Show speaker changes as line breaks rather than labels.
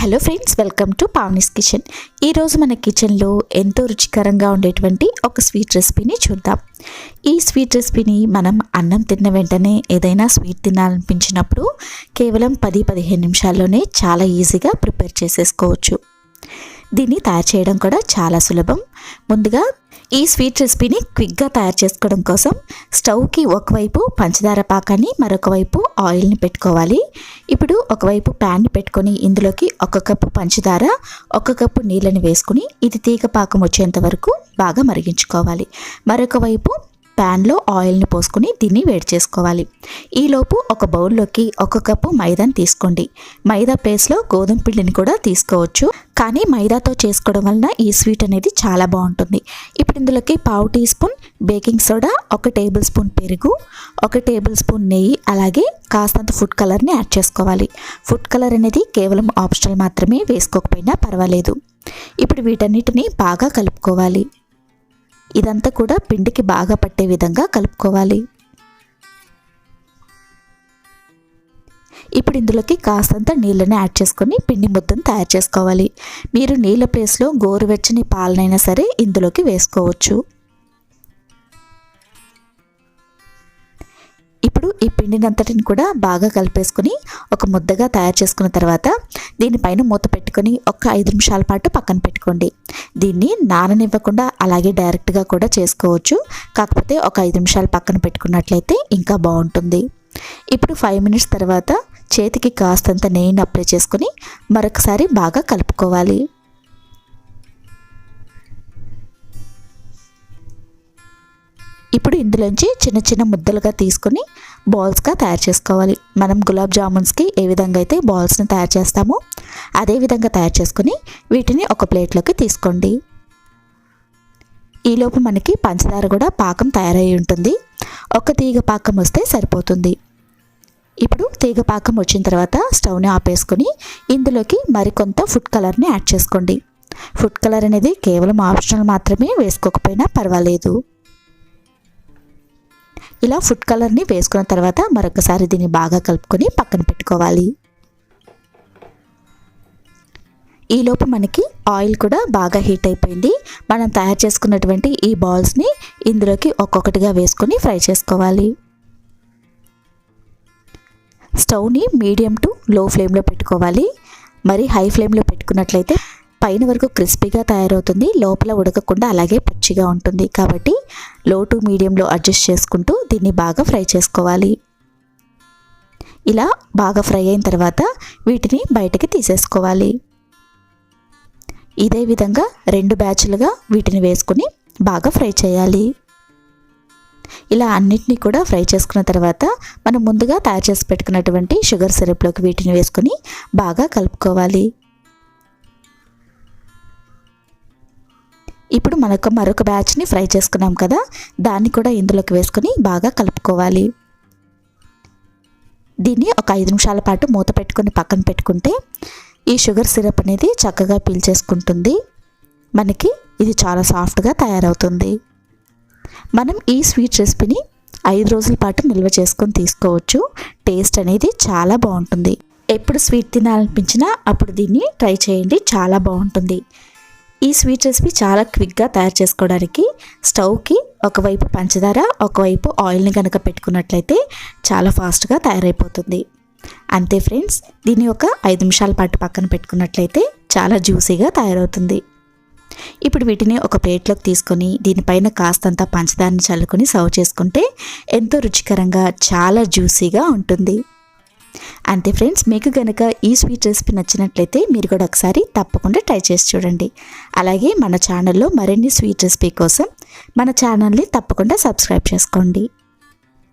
Hello friends welcome to Pavani's kitchen. ఈరోజు మన కిచెన్లో ఎంతో రుచికరంగా ఉండేటువంటి ఒక స్వీట్ రెసిపీని చూద్దాం. ఈ స్వీట్ రెసిపీని మనం అన్నం తిన్న వెంటనే ఏదైనా స్వీట్ తినాలనిపించినప్పుడు కేవలం పది పదిహేను నిమిషాల్లోనే చాలా ఈజీగా ప్రిపేర్ చేసేసుకోవచ్చు. దీన్ని తయారు చేయడం కూడా చాలా సులభం. ముందుగా ఈ స్వీట్ రెసిపీని క్విక్గా తయారు చేసుకోవడం కోసం స్టవ్కి ఒకవైపు పంచదార పాకాన్ని మరొక వైపు ఆయిల్ని పెట్టుకోవాలి. ఇప్పుడు ఒకవైపు ప్యాన్ని పెట్టుకొని ఇందులోకి ఒక కప్పు పంచదార ఒక కప్పు నీళ్ళని వేసుకుని ఇది తీగ పాకం వచ్చేంత వరకు బాగా మరిగించుకోవాలి. మరొక వైపు ప్యాన్లో ఆయిల్ని పోసుకుని దీన్ని వేడి చేసుకోవాలి. ఈలోపు ఒక బౌల్లోకి ఒక కప్పు మైదాని తీసుకోండి. మైదా ప్లేస్లో గోధుమ పిండిని కూడా తీసుకోవచ్చు. కానీ మైదాతో చేసుకోవడం వలన ఈ స్వీట్ అనేది చాలా బాగుంటుంది. ఇప్పుడు ఇందులోకి పావు టీ స్పూన్ బేకింగ్ సోడా ఒక టేబుల్ స్పూన్ పెరుగు ఒక టేబుల్ స్పూన్ నెయ్యి అలాగే కాస్తంత ఫుడ్ కలర్ని యాడ్ చేసుకోవాలి. ఫుడ్ కలర్ అనేది కేవలం ఆప్షనల్ మాత్రమే వేసుకోకపోయినా పర్వాలేదు. ఇప్పుడు వీటన్నిటిని బాగా కలుపుకోవాలి. ఇదంతా కూడా పిండికి బాగా పట్టే విధంగా కలుపుకోవాలి. ఇప్పుడు ఇందులోకి కాస్తంత నీళ్ళని యాడ్ చేసుకొని పిండి ముద్దను తయారు చేసుకోవాలి. మీరు నీళ్ళ ప్లేస్లో గోరువెచ్చని పాలనైనా సరే ఇందులోకి వేసుకోవచ్చు. ఇప్పుడు ఈ పిండినంతటిని కూడా బాగా కలిపేసుకుని ఒక ముద్దగా తయారు చేసుకున్న తర్వాత దీనిపైన మూత పెట్టుకొని ఒక ఐదు నిమిషాల పాటు పక్కన పెట్టుకోండి. దీన్ని నాననివ్వకుండా అలాగే డైరెక్ట్గా కూడా చేసుకోవచ్చు. కాకపోతే ఒక ఐదు నిమిషాలు పక్కన పెట్టుకున్నట్లయితే ఇంకా బాగుంటుంది. ఇప్పుడు ఫైవ్ మినిట్స్ తర్వాత చేతికి కాస్తంత నెయ్యిని అప్లై చేసుకొని మరొకసారి బాగా కలుపుకోవాలి. ఇప్పుడు ఇందులోంచి చిన్న చిన్న ముద్దలుగా తీసుకొని బాల్స్గా తయారు చేసుకోవాలి. మనం గులాబ్ జామున్స్కి ఏ విధంగా అయితే బాల్స్ని తయారు చేస్తామో అదే విధంగా తయారు చేసుకుని వీటిని ఒక ప్లేట్లోకి తీసుకోండి. ఈలోపు మనకి పంచదార కూడా పాకం తయారై ఉంటుంది. ఒక తీగ పాకం వస్తే సరిపోతుంది. ఇప్పుడు తీగ పాకం వచ్చిన తర్వాత స్టవ్ని ఆపేసుకొని ఇందులోకి మరికొంత ఫుడ్ కలర్ని యాడ్ చేసుకోండి. ఫుడ్ కలర్ అనేది కేవలం ఆప్షనల్ మాత్రమే వేసుకోకపోయినా పర్వాలేదు. ఇలా ఫుడ్ కలర్ని వేసుకున్న తర్వాత మరొకసారి దీన్ని బాగా కలుపుకొని పక్కన పెట్టుకోవాలి. ఈలోపు మనకి ఆయిల్ కూడా బాగా హీట్ అయిపోయింది. మనం తయారు చేసుకున్నటువంటి ఈ బాల్స్ని ఇందులోకి ఒక్కొక్కటిగా వేసుకొని ఫ్రై చేసుకోవాలి. స్టవ్ని మీడియం టు లో ఫ్లేమ్లో పెట్టుకోవాలి. మరి హై ఫ్లేమ్లో పెట్టుకున్నట్లయితే పైన వరకు క్రిస్పీగా తయారవుతుంది. లోపల ఉడకకుండా అలాగే పచ్చిగా ఉంటుంది. కాబట్టి లో టు మీడియంలో అడ్జస్ట్ చేసుకుంటూ దీన్ని బాగా ఫ్రై చేసుకోవాలి. ఇలా బాగా ఫ్రై అయిన తర్వాత వీటిని బయటకి తీసేసుకోవాలి. ఇదే విధంగా రెండు బ్యాచ్లుగా వీటిని వేసుకుని బాగా ఫ్రై చేయాలి. ఇలా అన్నిటినీ కూడా ఫ్రై చేసుకున్న తర్వాత మనం ముందుగా తయారు చేసి పెట్టుకున్నటువంటి షుగర్ సిరప్లోకి వీటిని వేసుకొని బాగా కలుపుకోవాలి. ఇప్పుడు మనకు మరొక బ్యాచ్ని ఫ్రై చేసుకున్నాం కదా దాన్ని కూడా ఇందులోకి వేసుకొని బాగా కలుపుకోవాలి. దీన్ని ఒక ఐదు నిమిషాల పాటు మూత పెట్టుకొని పక్కన పెట్టుకుంటే ఈ షుగర్ సిరప్ అనేది చక్కగా పీల్చేసుకుంటుంది మనకి ఇది చాలా సాఫ్ట్గా తయారవుతుంది. మనం ఈ స్వీట్ రెసిపీని ఐదు రోజుల పాటు నిల్వ చేసుకొని తీసుకోవచ్చు. టేస్ట్ అనేది చాలా బాగుంటుంది. ఎప్పుడు స్వీట్ తినాలనిపించినా అప్పుడు దీన్ని ట్రై చేయండి చాలా బాగుంటుంది. ఈ స్వీట్ రెసిపీ చాలా క్విక్గా తయారు చేసుకోవడానికి స్టవ్కి ఒకవైపు పంచదార ఒకవైపు ఆయిల్ని కనుక పెట్టుకున్నట్లయితే చాలా ఫాస్ట్గా తయారైపోతుంది. అంతే ఫ్రెండ్స్ దీన్ని ఒక ఐదు నిమిషాల పాటు పక్కన పెట్టుకున్నట్లయితే చాలా జ్యూసీగా తయారవుతుంది. ఇప్పుడు వీటిని ఒక ప్లేట్లోకి తీసుకొని దీనిపైన కాస్తంత పంచదారని చల్లుకొని సర్వ్ చేసుకుంటే ఎంతో రుచికరంగా చాలా జ్యూసీగా ఉంటుంది. అంతే ఫ్రెండ్స్ మీకు కనుక ఈ స్వీట్ రెసిపీ నచ్చినట్లయితే మీరు కూడా ఒకసారి తప్పకుండా ట్రై చేసి చూడండి. అలాగే మన ఛానల్లో మరిన్ని స్వీట్ రెసిపీ కోసం మన ఛానల్ని తప్పకుండా సబ్స్క్రైబ్ చేసుకోండి.